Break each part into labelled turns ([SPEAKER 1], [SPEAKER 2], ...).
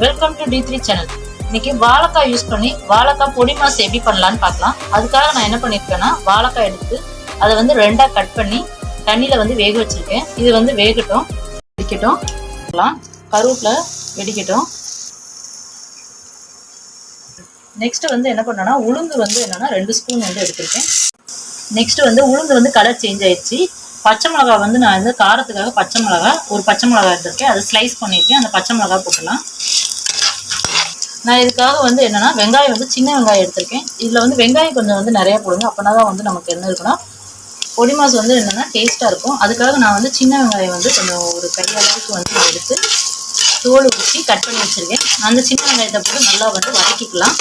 [SPEAKER 1] Welcome to D three channel இன்னைக்கு வாழைக்காய் use பண்ணி வாழைக்காய் பொடி மாசு எப்படி பண்ணலான்னு பார்க்கலாம். அதுக்காக நான் என்ன பண்ணியிருக்கேன்னா வாழைக்காய் எடுத்து அதை வந்து ரெண்டாக கட் பண்ணி தண்ணியில் வந்து வேக வச்சிருக்கேன். இது வந்து வேகட்டும். வெடிக்கட்டும். கருவேப்பில வெடிக்கட்டும். நெக்ஸ்ட் வந்து என்ன பண்ணேன்னா உளுந்து வந்து என்னன்னா ரெண்டு ஸ்பூன் வந்து எடுத்திருக்கேன். நெக்ஸ்ட் வந்து உளுந்து வந்து கலர் சேஞ்ச் ஆயிடுச்சு. பச்சை மிளகாய் வந்து நான் வந்து காரத்துக்காக பச்சை மிளகாய் ஒரு பச்சை மிளகாய் எடுத்திருக்கேன். அதை ஸ்லைஸ் பண்ணியிருக்கேன். அந்த பச்சை மிளகாய் போட்டுடலாம். நான் இதுக்காக வந்து என்னென்னா வெங்காயம் வந்து சின்ன வெங்காயம் எடுத்திருக்கேன். இதில் வந்து வெங்காயம் கொஞ்சம் வந்து நிறையா போடுங்க. அப்போனா தான் வந்து நமக்கு என்ன இருக்குன்னா பொடி மாசு வந்து என்னென்னா டேஸ்ட்டாக இருக்கும். அதுக்காக நான் வந்து சின்ன வெங்காயம் வந்து கொஞ்சம் ஒரு கை அளவுக்கு வந்து நான் எடுத்து தோல் ஊற்றி கட் பண்ணி வச்சுருக்கேன். அந்த சின்ன வெங்காயத்தை போட்டு நல்லா வந்து வதக்கிக்கலாம்.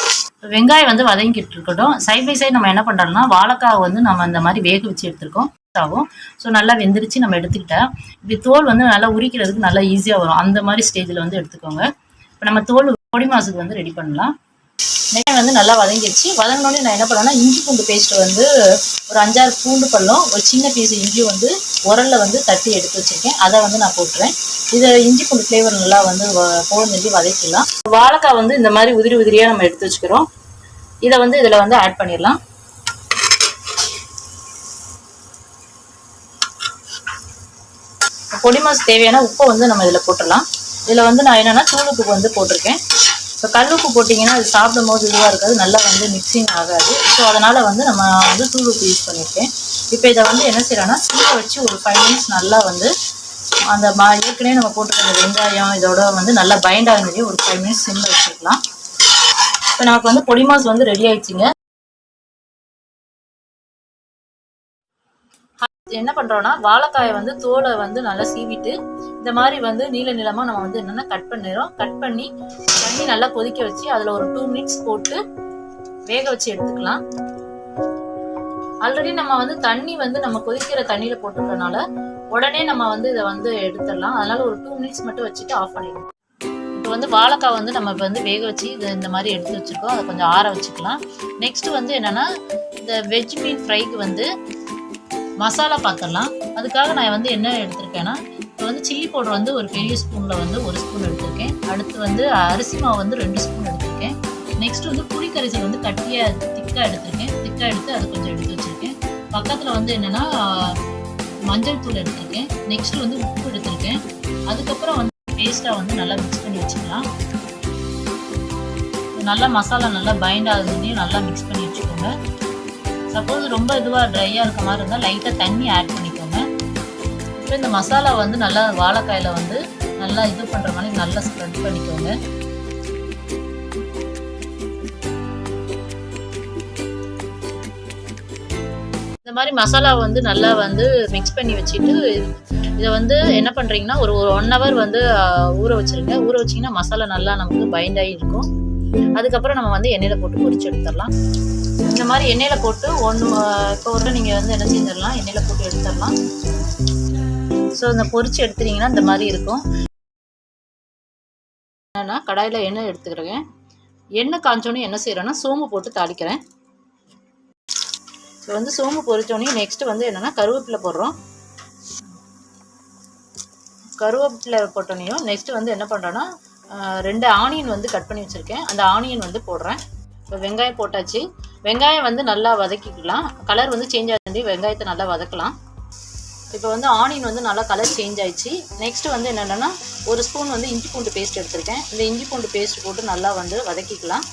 [SPEAKER 1] வெங்காயம் வந்து வதங்கிட்டு இருக்கட்டும். சைட் பை சைடு நம்ம என்ன பண்ணுறோம்னா வாழைக்காய் வந்து நம்ம அந்த மாதிரி வேக வச்சு எடுத்துருக்கோம். ஆகும் ஸோ நல்லா வெந்திரிச்சு நம்ம எடுத்துக்கிட்டேன் இப்படி தோல் வந்து நல்லா உரிக்கிறதுக்கு நல்லா ஈஸியாக வரும். அந்த மாதிரி ஸ்டேஜில் வந்து எடுத்துக்கோங்க. இப்போ நம்ம தோல் பொடி மாசுக்கு வந்து ரெடி பண்ணலாம். வெங்காயம் வந்து நல்லா வதங்கிடுச்சு வதங்கினோடனே நான் என்ன பண்ணேன்னா இஞ்சி பூண்டு பேஸ்ட் வந்து ஒரு அஞ்சாறு பூண்டு பள்ளம் ஒரு சின்ன பீஸ் இஞ்சி வந்து உரல்ல வந்து தட்டி எடுத்து வச்சிருக்கேன். அதை வந்து நான் போட்டுறேன். இதை இஞ்சி பூண்டு ஃப்ளேவர் நல்லா வந்து போகஞ்சு வதக்கிடலாம். வாழைக்காய் வந்து இந்த மாதிரி உதிரி உதிரியாக நம்ம எடுத்து வச்சுக்கிறோம். இதை வந்து இதில் வந்து ஆட் பண்ணிடலாம். பொடி மாசு தேவையான உப்பை வந்து நம்ம இதில் போட்டுடலாம். இதில் வந்து நான் என்னென்னா தூள் உப்பு வந்து போட்டிருக்கேன். இப்போ கல் உப்பு போட்டிங்கன்னா அது சாப்பிடும் போது இதுவாக இருக்காது நல்லா வந்து மிக்சிங் ஆகாது. ஸோ அதனால் வந்து நம்ம வந்து தூள் உப்பு யூஸ் பண்ணியிருக்கேன் இப்போ இதை வந்து என்ன செய்யறோம்னா சீக்க வச்சு ஒரு ஃபைவ் மினிட்ஸ் நல்லா வந்து அந்த மா ஏற்கனவே நம்ம போட்டிருக்க வெங்காயம் இதோட வந்து நல்லா பைண்ட் ஆகுது ஒரு ஃபைவ் மினிட்ஸ் சிம்மில் வச்சுருக்கலாம் இப்போ நமக்கு வந்து பொடி வந்து ரெடி ஆயிடுச்சுங்க. என்ன பண்ணுறோன்னா வாழைக்காயை வந்து தோலை வந்து நல்லா சீவிட்டு இந்த மாதிரி வந்து நீல நிலமா நம்ம வந்து என்னன்னா கட் பண்ணிடுறோம். கட் பண்ணி தண்ணி நல்லா கொதிக்க வச்சு அதுல ஒரு டூ மினிட்ஸ் போட்டு வேக வச்சு எடுத்துக்கலாம். ஆல்ரெடி நம்ம வந்து தண்ணி வந்து நம்ம கொதிக்கிற தண்ணியில போட்டுக்கிறதுனால உடனே நம்ம வந்து இதை வந்து எடுத்துடலாம். அதனால ஒரு டூ மினிட்ஸ் மட்டும் வச்சுட்டு ஆஃப் பண்ணிடுவோம் இப்போ வந்து வாழைக்காய் வந்து நம்ம இப்போ வந்து வேக வச்சு இது இந்த மாதிரி எடுத்து வச்சுருக்கோம். அதை கொஞ்சம் ஆற வச்சுக்கலாம். நெக்ஸ்ட் வந்து என்னன்னா இந்த வெஜ் மீன் ஃப்ரைக்கு வந்து மசாலா பார்த்துடலாம் அதுக்காக நான் வந்து என்ன எடுத்திருக்கேன்னா இப்போ வந்து சில்லி பவுடர் வந்து ஒரு பெரிய ஸ்பூனில் வந்து ஒரு ஸ்பூன் எடுத்திருக்கேன். அடுத்து வந்து அரிசி மாவு வந்து ரெண்டு ஸ்பூன் எடுத்திருக்கேன். நெக்ஸ்ட் வந்து புளி கரைசல் வந்து கட்டியாக திக்காக எடுத்திருக்கேன். திக்காக எடுத்து அதை கொஞ்சம் எடுத்து வச்சுருக்கேன். பக்கத்தில் வந்து என்னென்னா மஞ்சள் தூள் எடுத்திருக்கேன். நெக்ஸ்ட் வந்து உப்பு எடுத்திருக்கேன். அதுக்கப்புறம் வந்து பேஸ்ட்டாக வந்து நல்லா மிக்ஸ் பண்ணி வச்சுக்கலாம். நல்லா மசாலா நல்லா பைண்ட் ஆகுதுன்னு நல்லா மிக்ஸ் பண்ணி வச்சுக்கோங்க. சப்போஸ் ரொம்ப இதுவாக ட்ரையாக இருக்க மாதிரி இருந்தால் லைட்டாக தண்ணி ஆட் பண்ணிக்கலாம். அப்புறம் இந்த மசாலா வந்து நல்லா வாழைக்காயில் வந்து நல்லா இது பண்ணுற மாதிரி நல்லா ஸ்ப்ரெட் பண்ணிக்கோங்க. இந்த மாதிரி மசாலா வந்து நல்லா வந்து மிக்ஸ் பண்ணி வச்சுட்டு இதை வந்து என்ன பண்ணுறீங்கன்னா ஒரு ஒரு ஒன் ஹவர் வந்து ஊற வச்சுருங்க. ஊற வச்சிங்கன்னா மசாலா நல்லா நமக்கு பைண்ட் ஆகி இருக்கும். அதுக்கப்புறம் நம்ம வந்து எண்ணெயில் போட்டு பொரிச்சு எடுத்துடலாம். இந்த மாதிரி எண்ணெயில் போட்டு ஒன்று இப்போ ஒரு நீங்கள் வந்து என்ன செஞ்சிடலாம்? எண்ணெயில் போட்டு எடுத்துடலாம். ஸோ இந்த பொறிச்சு எடுத்துட்டீங்கன்னா இந்த மாதிரி இருக்கும். என்னென்னா கடாயில் எண்ணெய் எடுத்துக்கிறேங்க எண்ணெய் காஞ்சோன்னே என்ன செய்கிறேன்னா சோம்பு போட்டு தாளிக்கிறேன். ஸோ வந்து சோம்பு பொறிச்சோடனே நெக்ஸ்ட்டு வந்து என்னென்னா கருவேப்பிலை போடுறோம். கருவேப்பிலை போட்டோனையும் நெக்ஸ்ட்டு வந்து என்ன பண்ணுறோன்னா ரெண்டு ஆனியன் வந்து கட் பண்ணி வச்சுருக்கேன். அந்த ஆனியன் வந்து போடுறேன். இப்போ வெங்காயம் போட்டாச்சு. வெங்காயம் வந்து நல்லா வதக்கிக்கலாம். கலர் வந்து சேஞ்ச் ஆகி வெங்காயத்தை நல்லா வதக்கலாம். இப்போ வந்து ஆனியன் வந்து நல்லா கலர் சேஞ்ச் ஆயிடுச்சு. நெக்ஸ்ட் வந்து என்னென்னா ஒரு ஸ்பூன் வந்து இஞ்சி பூண்டு பேஸ்ட் எடுத்திருக்கேன். இந்த இஞ்சி பூண்டு பேஸ்ட் போட்டு நல்லா வந்து வதக்கிக்கலாம்.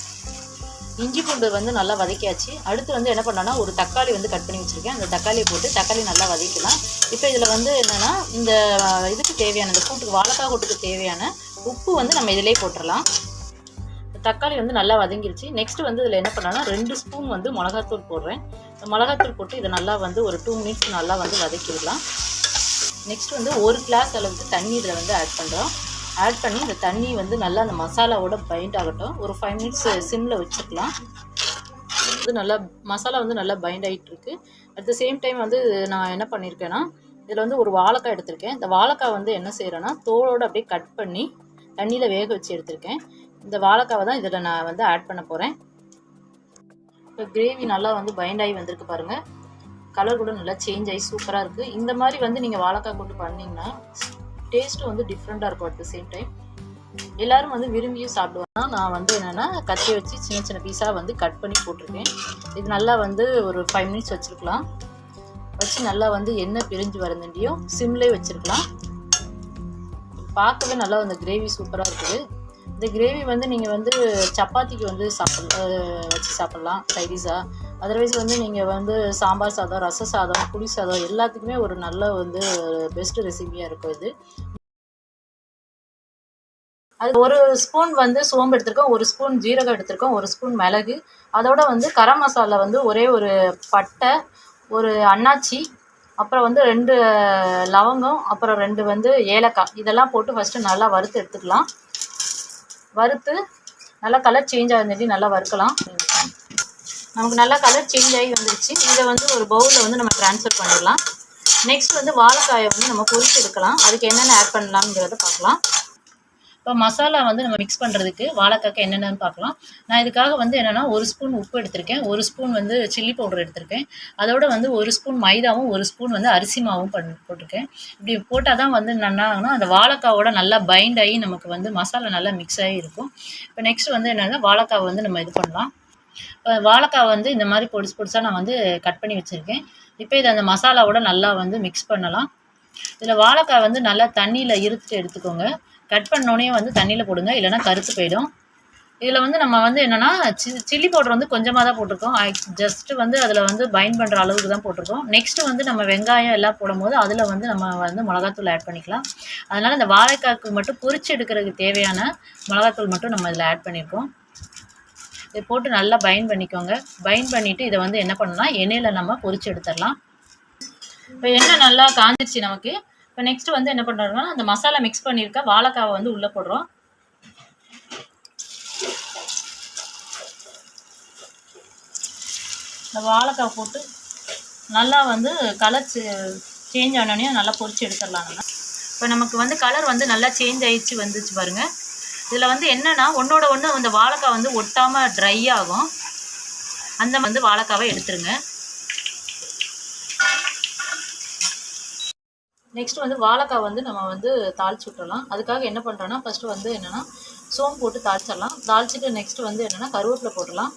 [SPEAKER 1] இஞ்சி பூண்டு வந்து நல்லா வதக்கியாச்சு. அடுத்து வந்து என்ன பண்ணோன்னா ஒரு தக்காளி வந்து கட் பண்ணி வச்சுருக்கேன். அந்த தக்காளியை போட்டு தக்காளி நல்லா வதக்கலாம் இப்போ இதில் வந்து என்னென்னா இந்த இதுக்கு தேவையான இந்த கூட்டுக்கு வாழைக்காய் கூட்டுக்கு தேவையான உப்பு வந்து நம்ம இதிலே போட்டுடலாம் தக்காளி வந்து நல்லா வதங்கிருச்சு. நெக்ஸ்ட் வந்து இதில் என்ன பண்ணோன்னா ரெண்டு ஸ்பூன் வந்து மிளகாத்தூள் போடுறேன். மிளகாத்தூள் போட்டு இதை நல்லா வந்து ஒரு டூ மினிட்ஸ் நல்லா வந்து வதக்கிடலாம். நெக்ஸ்ட் வந்து ஒரு கிளாஸ் அளவுக்கு தண்ணி இதில் வந்து ஆட் பண்ணுறோம் ஆட் பண்ணி இந்த தண்ணி வந்து நல்லா அந்த மசாலாவோட பைண்ட் ஆகட்டும். ஒரு ஃபைவ் மினிட்ஸ் சிம்மில் வச்சுக்கலாம். இது நல்லா மசாலா வந்து நல்லா பைண்ட் ஆகிட்டு இருக்கு அட் த சேம் டைம் வந்து நான் என்ன பண்ணியிருக்கேன்னா இதில் வந்து ஒரு வாழைக்காய் எடுத்திருக்கேன். இந்த வாழைக்காய் வந்து என்ன செய்கிறேன்னா தோலோடு அப்படியே கட் பண்ணி தண்ணியில் வேக வச்சு எடுத்திருக்கேன். இந்த வாழைக்காவை தான் இதில் நான் வந்து ஆட் பண்ண போகிறேன் இப்போ கிரேவி நல்லா வந்து பைண்ட் ஆகி வந்திருக்கு பாருங்கள் கலர் கூட நல்லா சேஞ்ச் ஆகி சூப்பராக இருக்குது இந்த மாதிரி வந்து நீங்கள் வாழைக்காய் கொண்டு பண்ணிங்கன்னா டேஸ்ட்டும் வந்து டிஃப்ரெண்ட்டாக இருக்கும் அட் த சேம் டைம் எல்லாரும் வந்து விரும்பியும் சாப்பிடுவாங்க. நான் வந்து என்னென்னா கத்தி வச்சு சின்ன சின்ன பீஸாக வந்து கட் பண்ணி போட்டிருக்கேன். இது நல்லா வந்து ஒரு ஃபைவ் மினிட்ஸ் வச்சுருக்கலாம். வச்சு நல்லா வந்து எண்ணெய் பிரிஞ்சு வரதுண்டியும் சிம்லே வச்சுருக்கலாம். பார்க்கவே நல்லா அந்த கிரேவி சூப்பராக இருக்குது. இந்த கிரேவி வந்து நீங்கள் வந்து சப்பாத்திக்கு வந்து சாப்பிட வச்சு சாப்பிட்லாம் சைடிஸாக அதர்வைஸ் வந்து நீங்கள் வந்து சாம்பார் சாதம் ரச சாதம் புளி சாதம் எல்லாத்துக்குமே ஒரு நல்ல வந்து பெஸ்ட் ரெசிபியாக இருக்கும் இது. அது ஒரு ஸ்பூன் வந்து சோம்பு எடுத்திருக்கோம் ஒரு ஸ்பூன் ஜீரகம் எடுத்திருக்கோம் ஒரு ஸ்பூன் மிளகு. அதோட வந்து கரம் மசாலா வந்து ஒரே ஒரு பட்டை ஒரு அன்னாச்சி அப்புறம் வந்து ரெண்டு லவங்கம் அப்புறம் ரெண்டு வந்து ஏலக்காய். இதெல்லாம் போட்டு ஃபஸ்ட்டு நல்லா வறுத்து எடுத்துக்கலாம். வறுத்து நல்லா கலர் சேஞ்ச் ஆகுதுட்டி நல்லா வறுக்கலாம். நமக்கு நல்லா கலர் சேஞ்ச் ஆகி வந்துருச்சு. இதை வந்து ஒரு பவுலில் வந்து நம்ம ட்ரான்ஸ்ஃபர் பண்ணிடலாம். நெக்ஸ்ட் வந்து வாழைக்காயை வந்து நம்ம பொரிச்சு எடுக்கலாம். அதுக்கு என்னென்ன ஆட் பண்ணலாம்ங்கிறத பார்க்கலாம். இப்போ மசாலா வந்து நம்ம மிக்ஸ் பண்ணுறதுக்கு வாழைக்காய்க்கு என்னென்னு பார்க்கலாம். நான் இதுக்காக வந்து என்னென்னா ஒரு ஸ்பூன் உப்பு எடுத்திருக்கேன். ஒரு ஸ்பூன் வந்து சில்லி பவுடர் எடுத்திருக்கேன். அதோட வந்து ஒரு ஸ்பூன் மைதாவும் ஒரு ஸ்பூன் வந்து அரிசி மாவும் பண் போட்டிருக்கேன். இப்படி போட்டால் தான் வந்து என்னன்னா அந்த வாழைக்காவோட நல்லா பைண்ட் ஆகி நமக்கு வந்து மசாலா நல்லா மிக்ஸ் ஆகி இருக்கும். இப்போ நெக்ஸ்ட் வந்து என்னென்னா வாழைக்காவை வந்து நம்ம இது பண்ணலாம். இப்போ வாழைக்காய் வந்து இந்த மாதிரி பொடிசு பொடிசாக நான் வந்து கட் பண்ணி வச்சுருக்கேன். இப்போ இதை அந்த மசாலாவோட நல்லா வந்து மிக்ஸ் பண்ணலாம். இதில் வாழைக்காய் வந்து நல்லா தண்ணியில் இருத்துட்டு எடுத்துக்கோங்க. கட் பண்ணோடனே வந்து தண்ணியில் போடுங்க. இல்லைனா கருத்து போயிடும். இதில் வந்து நம்ம வந்து என்னென்னா சி சில்லி பவுடர் வந்து கொஞ்சமாக தான் போட்டிருக்கோம் ஜஸ்ட்டு வந்து அதில் வந்து பைண்ட் பண்ணுற அளவுக்கு தான் போட்டிருக்கோம். நெக்ஸ்ட்டு வந்து நம்ம வெங்காயம் எல்லாம் போடும்போது அதில் வந்து நம்ம வந்து மிளகாத்தூள் ஆட் பண்ணிக்கலாம். அதனால் இந்த வாழைக்காய்க்கு மட்டும் பொறிச்சு எடுக்கிறதுக்கு தேவையான மிளகாத்தூள் மட்டும் நம்ம இதில் ஆட் பண்ணியிருக்கோம் இதை போட்டு நல்லா பைண்ட் பண்ணிக்கோங்க. பைண்ட் பண்ணிவிட்டு இதை வந்து என்ன பண்ணலாம்? எண்ணெயில் நம்ம பொரிச்சு எடுத்துடலாம். இப்போ எண்ணெய் நல்லா காஞ்சிருச்சு நமக்கு. இப்போ நெக்ஸ்ட் வந்து என்ன பண்ணுறோம்னா அந்த மசாலா மிக்ஸ் பண்ணியிருக்க வாழைக்காவை வந்து உள்ளே போடுறோம். இந்த வாழைக்காய் போட்டு நல்லா வந்து கலர் சேஞ்ச் ஆனோடனே நல்லா பொறிச்சு எடுத்துடலாம் நம்ம. இப்போ நமக்கு வந்து கலர் வந்து நல்லா சேஞ்ச் ஆயிடுச்சு வந்துச்சு பாருங்கள் இதில் வந்து என்னென்னா ஒன்றோட ஒன்று அந்த வாழைக்காய் வந்து ஒட்டாமல் ட்ரை ஆகும். அந்த வந்து வாழைக்காவை எடுத்துருங்க. நெக்ஸ்ட் வந்து வாழைக்காய் வந்து நம்ம வந்து தாளிச்சு விட்டுறலாம். அதுக்காக என்ன பண்ணுறோன்னா ஃபஸ்ட்டு வந்து என்னென்னா சோம்பு போட்டு தாளிச்சிடலாம். தாளிச்சிட்டு நெக்ஸ்ட் வந்து என்னென்னா கருவேப்பிலை போட்டுடலாம்.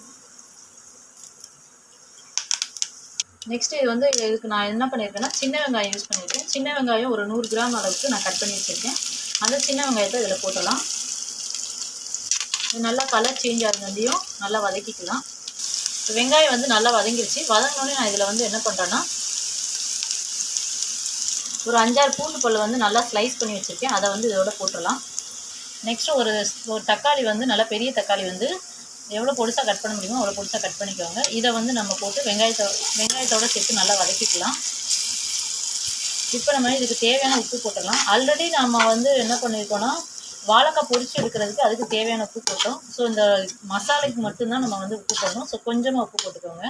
[SPEAKER 1] நெக்ஸ்ட் இது வந்து இதுக்கு நான் என்ன பண்ணியிருக்கேன்னா சின்ன வெங்காயம் யூஸ் பண்ணியிருக்கேன். சின்ன வெங்காயம் ஒரு நூறு கிராம் அளவுக்கு நான் கட் பண்ணி வச்சுருக்கேன். அந்த சின்ன வெங்காயத்தை இதில் போட்டலாம் இது நல்லா கலர் சேஞ்ச் ஆகுதுலையும் நல்லா வதக்கிக்கலாம். வெங்காயம் வந்து நல்லா வதங்கிருச்சு. வதங்கினோடனே நான் இதில் வந்து என்ன பண்ணுறேன்னா ஒரு அஞ்சாறு பூண்டு பல் வந்து நல்லா ஸ்லைஸ் பண்ணி வச்சுருக்கேன். அதை வந்து இதோட போட்டுடலாம் நெக்ஸ்ட்டு ஒரு ஒரு தக்காளி வந்து நல்லா பெரிய தக்காளி வந்து எவ்வளோ பொடிசாக கட் பண்ண முடியுமோ அவ்வளோ பொடிசாக கட் பண்ணிக்கோங்க. இதை வந்து நம்ம போட்டு வெங்காயத்தோ வெங்காயத்தோடு சேர்த்து நல்லா வதக்கிக்கலாம். இப்போ நம்ம இதுக்கு தேவையான உப்பு போட்டுடலாம் ஆல்ரெடி நம்ம வந்து என்ன பண்ணியிருக்கோன்னா வாழைக்காய் பொரிச்சு எடுக்கிறதுக்கு அதுக்கு தேவையான உப்பு போட்டோம். ஸோ இந்த மசாலைக்கு மட்டும்தான் நம்ம வந்து உப்பு போடணும். ஸோ கொஞ்சமாக உப்பு போட்டுக்கோங்க.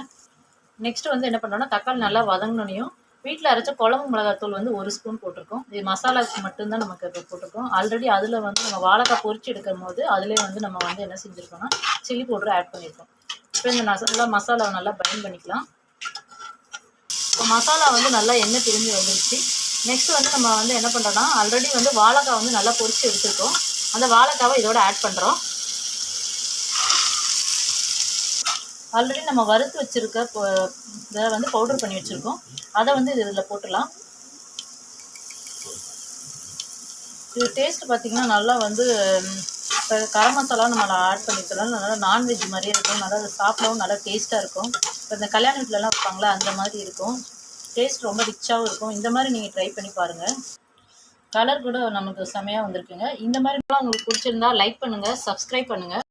[SPEAKER 1] நெக்ஸ்ட்டு வந்து என்ன பண்ணுறோன்னா தக்காளி நல்லா வதங்கினோனையும் வீட்டில் அரைச்ச குழம்பு மிளகாத்தூள் வந்து ஒரு ஸ்பூன் போட்டிருக்கோம். இது மசாலாவுக்கு மட்டும்தான் நமக்கு இப்போ போட்டிருக்கோம். ஆல்ரெடி அதில் வந்து நம்ம வாழைக்காய் பொறிச்சு எடுக்கும் போது அதிலே வந்து நம்ம வந்து என்ன செஞ்சுருக்கோம்னா சில்லி பவுடர் ஆட் பண்ணியிருக்கோம் இப்போ இந்த மசாலா மசாலாவை நல்லா பைண்ட் பண்ணிக்கலாம். இப்போ மசாலா வந்து நல்லா எண்ணெய் திரும்பி வந்துருச்சு. நெக்ஸ்ட் வந்து நம்ம வந்து என்ன பண்ணுறோன்னா ஆல்ரெடி வந்து வாழைக்காய் வந்து நல்லா பொறிச்சு எடுத்துருக்கோம். அந்த வாழைக்காவை இதோட ஆட் பண்ணுறோம் ஆல்ரெடி நம்ம வறுத்து வச்சுருக்க இதை வந்து பவுடர் பண்ணி வச்சுருக்கோம். அதை வந்து இது இதில் போட்டுடலாம். இது டேஸ்ட் பார்த்திங்கன்னா நல்லா வந்து இப்போ கரம் மசாலா நம்ம ஆட் பண்ணிக்கலாம் நல்லா நான்வெஜ் மாதிரியே இருக்கும். நல்லா சாப்பிடவும் நல்லா டேஸ்ட்டாக இருக்கும். இப்போ இந்த கல்யாண வீட்டிலலாம் வைப்பாங்களா அந்த மாதிரி இருக்கும். டேஸ்ட் ரொம்ப ரிச்சாகவும் இருக்கும். இந்த மாதிரி நீங்கள் ட்ரை பண்ணி பாருங்கள் கலர் கூட நமக்கு செமையாக வந்திருக்குங்க. இந்த மாதிரிலாம் உங்களுக்கு பிடிச்சிருந்தா லைக் பண்ணுங்கள் சப்ஸ்கிரைப் பண்ணுங்கள்